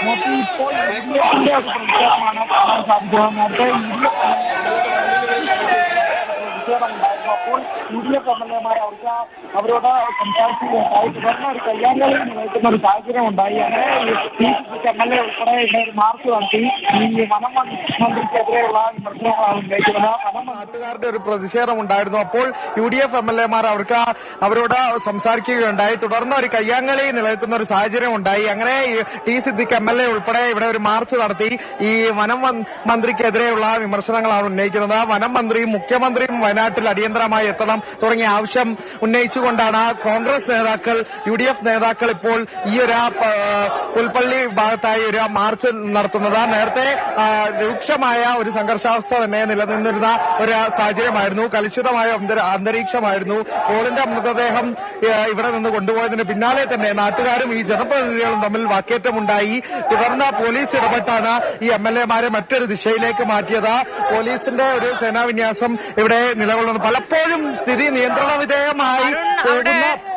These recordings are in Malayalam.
മൊത്തം ഇപ്പോൾ എൽ ഡി എഫിന്റെ ഒരു പ്രതിഷേധമാണ് അപ്പോൾ U D F M L എമാർ അവർക്ക് അവരോട് സംസാരിക്കുകയുണ്ടായി തുടർന്ന് ഒരു കയ്യാങ്കളിയിൽ നിൽക്കുന്ന ഒരു സാഹചര്യം ഉണ്ടായി. അങ്ങനെ എം എൽ എ ഉൾപ്പെടെ ഒരു മാർച്ച് നടത്തി. ഈ വനം മന്ത്രിക്കെതിരെയുള്ള വിമർശനങ്ങളാണ് നാട്ടുകാരുടെ ഒരു പ്രതിഷേധം ഉണ്ടായിരുന്നു. അപ്പോൾ U D F M L എമാർ അവർക്ക് അവരോട് സംസാരിക്കുകയുണ്ടായി. തുടർന്ന് ഒരു കയ്യാങ്കളി നിലനിൽക്കുന്ന ഒരു സാഹചര്യം ഉണ്ടായി. അങ്ങനെ T Siddique M L A ഉൾപ്പെടെ ഇവിടെ ഒരു മാർച്ച് നടത്തി. ഈ വനം മന്ത്രിക്കെതിരെയുള്ള വിമർശനങ്ങളാണ് ഉന്നയിക്കുന്നത്. വനം മന്ത്രിയും മുഖ്യമന്ത്രിയും വയനാട്ടിൽ അടിയന്തരമായി എത്തണം തുടങ്ങിയ ആവശ്യം ഉന്നയിച്ചുകൊണ്ടാണ് കോൺഗ്രസ് നേതാക്കൾ യു ഡി എഫ് നേതാക്കൾ ഇപ്പോൾ ഈ ഒരു പുൽപ്പള്ളി ഭാഗത്തായി ഒരു മാർച്ച് നടത്തുന്നത്. നേരത്തെ രൂക്ഷമായ ഒരു സംഘർഷാവസ്ഥ തന്നെ നിലനിന്നിരുന്ന ഒരു സാഹചര്യമായിരുന്നു. കലുഷിതമായ അന്തരീക്ഷമായിരുന്നു. പോളിന്റെ മൃതദേഹം ഇവിടെ നിന്ന് കൊണ്ടുപോയതിന് പിന്നാലെ തന്നെ നാട്ടുകാരും ഈ ജനപ്രതിനിധികളും തമ്മിൽ വാക്കേറ്റമുണ്ടായി. തുടർന്ന് പോലീസ് ഇടപെട്ടാണ് ഈ എം എൽ എമാരെ മറ്റൊരു ദിശയിലേക്ക് മാറ്റിയത്. പോലീസിന്റെ ഒരു സേനാവിന്യാസം ഇവിടെ നിലകൊള്ളുന്നു പലപ്പോഴും സ്ഥിതി നിയന്ത്രണ വിധേയമായി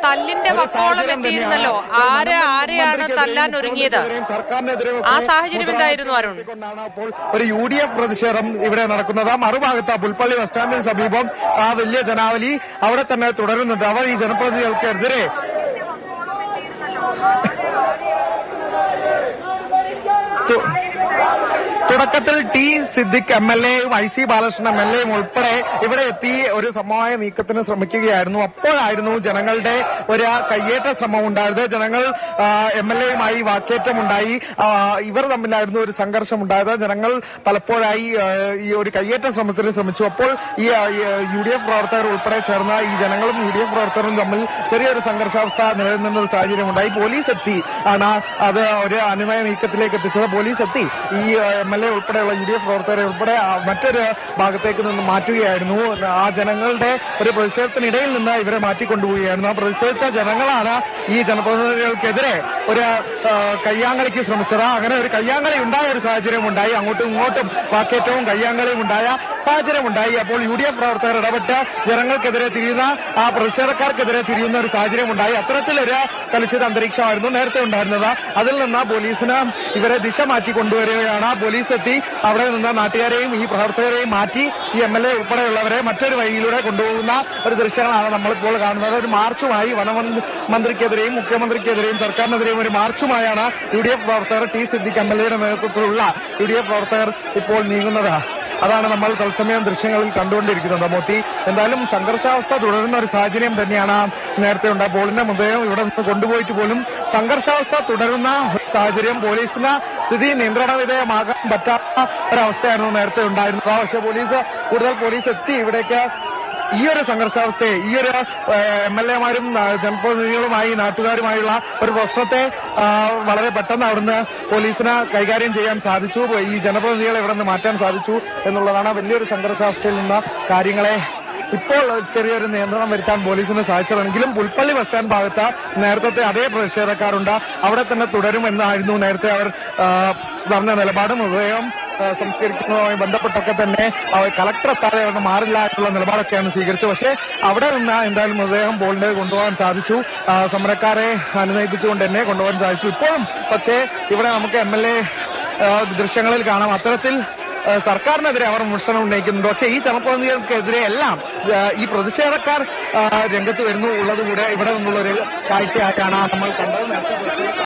തല്ലിന്റെ വക്കോളം എത്തിയിരുന്നല്ലോ ആരെ ആര് ആരെയാണ് തല്ലാൻ ഒരുങ്ങിയത്? സർക്കാരിനെതിരെ ആ സാഹചര്യം എന്തായിരുന്നു അരുൺ? കൊണ്ടാണ് അപ്പോൾ ഒരു യു ഡി എഫ് പ്രതിഷേധം ഇവിടെ നടക്കുന്നത്. മറുഭാഗത്ത് പുൽപ്പള്ളി ബസ് സ്റ്റാൻഡിന് സമീപം ആ വലിയ ജനാവലി അവിടെ തന്നെ തുടരുന്നുണ്ട്. അവർ ഈ ജനപ്രതിനിധികൾക്കെതിരെ തു- തുടക്കത്തിൽ ടി സിദ്ദിഖ് എം എൽ എയും I C Balakrishnan M L എയും ഉൾപ്പെടെ ഇവിടെ എത്തി ഒരു സമവായ നീക്കത്തിന് ശ്രമിക്കുകയായിരുന്നു. അപ്പോഴായിരുന്നു ജനങ്ങളുടെ ഒരു കയ്യേറ്റ ശ്രമം ഉണ്ടായത്. ജനങ്ങൾ എം എൽ എയുമായി വാക്കേറ്റമുണ്ടായി. ഉണ്ടായി ഇവർ തമ്മിലായിരുന്നു ഒരു സംഘർഷം ഉണ്ടായത് ജനങ്ങൾ പലപ്പോഴായി ഈ ഒരു കയ്യേറ്റ ശ്രമത്തിന് ശ്രമിച്ചു. അപ്പോൾ ഈ യു ഡി എഫ് പ്രവർത്തകർ ഉൾപ്പെടെ ചേർന്ന ഈ ജനങ്ങളും യു ഡി എഫ് പ്രവർത്തകരും തമ്മിൽ ചെറിയൊരു സംഘർഷാവസ്ഥ നിലനിന്ന ഒരു സാഹചര്യം ഉണ്ടായി പോലീസ് എത്തി. ആണ് അത് ഒരു അനുനയ നീക്കത്തിലേക്ക് എത്തിച്ചത്. പോലീസ് എത്തി. ഈ എം എൽ എ ഉൾപ്പെടെയുള്ള യു ഡി എഫ് പ്രവർത്തകരെ ഉൾപ്പെടെ മറ്റൊരു ഭാഗത്തേക്ക് നിന്ന് മാറ്റുകയായിരുന്നു. ആ ജനങ്ങളുടെ ഒരു പ്രതിഷേധത്തിനിടയിൽ നിന്ന് ഇവരെ മാറ്റിക്കൊണ്ടുപോവുകയായിരുന്നു. ആ പ്രതിഷേധിച്ച ജനങ്ങളാണ് ഈ ജനപ്രതിനിധികൾക്കെതിരെ ഒരു കയ്യാങ്കളിക്ക് ശ്രമിച്ചത്. അങ്ങനെ ഒരു കയ്യാങ്കളി ഉണ്ടായ ഒരു സാഹചര്യം ഉണ്ടായി അങ്ങോട്ടും ഇങ്ങോട്ടും വാക്കേറ്റവും കയ്യാങ്കളിയും ഉണ്ടായ സാഹചര്യം ഉണ്ടായി അപ്പോൾ യു ഡി എഫ് പ്രവർത്തകർ ഇടപെട്ട് ജനങ്ങൾക്കെതിരെ തിരിയുന്ന ആ പ്രതിഷേധക്കാർക്കെതിരെ തിരിയുന്ന ഒരു സാഹചര്യം ഉണ്ടായി അത്തരത്തിലൊരു കലുഷിത അന്തരീക്ഷമായിരുന്നു നേരത്തെ ഉണ്ടായിരുന്നത്. അതിൽ നിന്ന് പോലീസിന് ഇവരെ ദിശ മാറ്റി കൊണ്ടുവരികയാണ്. പോലീസ് എത്തി അവിടെ നിന്ന് നാട്ടുകാരെയും ഈ പ്രവർത്തകരെയും മാറ്റി ഈ എം എൽ എ ഉൾപ്പെടെയുള്ളവരെ മറ്റൊരു വഴിയിലൂടെ കൊണ്ടുപോകുന്ന ഒരു ദൃശ്യങ്ങളാണ് നമ്മളിപ്പോൾ കാണുന്നത്. ഒരു മാർച്ചുമായി വനമന്ത്രിക്കെതിരെയും മന്ത്രിക്കെതിരെയും മുഖ്യമന്ത്രിക്കെതിരെയും സർക്കാരിനെതിരെയും ഒരു മാർച്ചുമായാണ് യു ഡി എഫ് പ്രവർത്തകർ ടി സിദ്ദിഖ് എം എൽ എയുടെ നേതൃത്വത്തിലുള്ള യു ഡി എഫ് പ്രവർത്തകർ ഇപ്പോൾ നീങ്ങുന്നത്. അതാണ് നമ്മൾ തത്സമയം ദൃശ്യങ്ങളിൽ കണ്ടുകൊണ്ടിരിക്കുന്നത് മോത്തി. എന്തായാലും സംഘർഷാവസ്ഥ തുടരുന്ന ഒരു സാഹചര്യം തന്നെയാണ് നേരത്തെ ഉണ്ട്. ബോളിന്റെ മൃതദേഹം ഇവിടെ നിന്ന് കൊണ്ടുപോയിട്ട് പോലും സംഘർഷാവസ്ഥ തുടരുന്ന സാഹചര്യം പോലീസിന് സ്ഥിതി നിയന്ത്രണ വിധേയമാകാൻ പറ്റാത്ത ഒരവസ്ഥയായിരുന്നു നേരത്തെ ഉണ്ടായിരുന്നത്. പക്ഷേ പോലീസ് കൂടുതൽ പോലീസ് എത്തി ഇവിടേക്ക് ഈ ഒരു സംഘർഷാവസ്ഥയെ ഈ ഒരു എം എൽ എമാരും ജനപ്രതിനിധികളുമായി നാട്ടുകാരുമായുള്ള ഒരു പ്രശ്നത്തെ വളരെ പെട്ടെന്ന് അവിടുന്ന് പോലീസിന് കൈകാര്യം ചെയ്യാൻ സാധിച്ചു. ഈ ജനപ്രതിനിധികളെ ഇവിടെ നിന്ന് മാറ്റാൻ സാധിച്ചു എന്നുള്ളതാണ് വലിയൊരു സംഘർഷാവസ്ഥയിൽ നിന്ന് കാര്യങ്ങളെ ഇപ്പോൾ ചെറിയൊരു നിയന്ത്രണം വരുത്താൻ പോലീസിന് സാധിച്ചതെങ്കിലും പുൽപ്പള്ളി ബസ് സ്റ്റാൻഡ് ഭാഗത്ത് നേരത്തെ അതേ പ്രതിഷേധക്കാരുണ്ട്. അവിടെ തന്നെ തുടരുമെന്നായിരുന്നു നേരത്തെ അവർ പറഞ്ഞ നിലപാടും. ആ, സംസ്കരിക്കുന്നതുമായി ബന്ധപ്പെട്ടൊക്കെ തന്നെ കളക്ടർ എത്താതെ അവിടെ മാറില്ല എന്നുള്ള നിലപാടൊക്കെയാണ് സ്വീകരിച്ചത്. പക്ഷേ അവിടെ നിന്ന് എന്തായാലും മൃതദേഹം ബോളിന് കൊണ്ടുപോകാൻ സാധിച്ചു. സമരക്കാരെ അനുനയിപ്പിച്ചുകൊണ്ട് തന്നെ കൊണ്ടുപോകാൻ സാധിച്ചു. ഇപ്പോഴും പക്ഷേ ഇവിടെ നമുക്ക് എം എൽ എ ദൃശ്യങ്ങളിൽ കാണാം. അത്തരത്തിൽ സർക്കാരിനെതിരെ അവർ വിമർശനം ഉന്നയിക്കുന്നുണ്ട്. പക്ഷേ ഈ ജനപ്രതിനിധികൾക്കെതിരെ എല്ലാം ഈ പ്രതിഷേധക്കാർ രംഗത്ത് വരുന്നു ഉള്ളതുകൂടെ ഇവിടെ നിന്നുള്ള ഒരു കാഴ്ചയായിട്ടാണ് നമ്മൾ കണ്ടത്.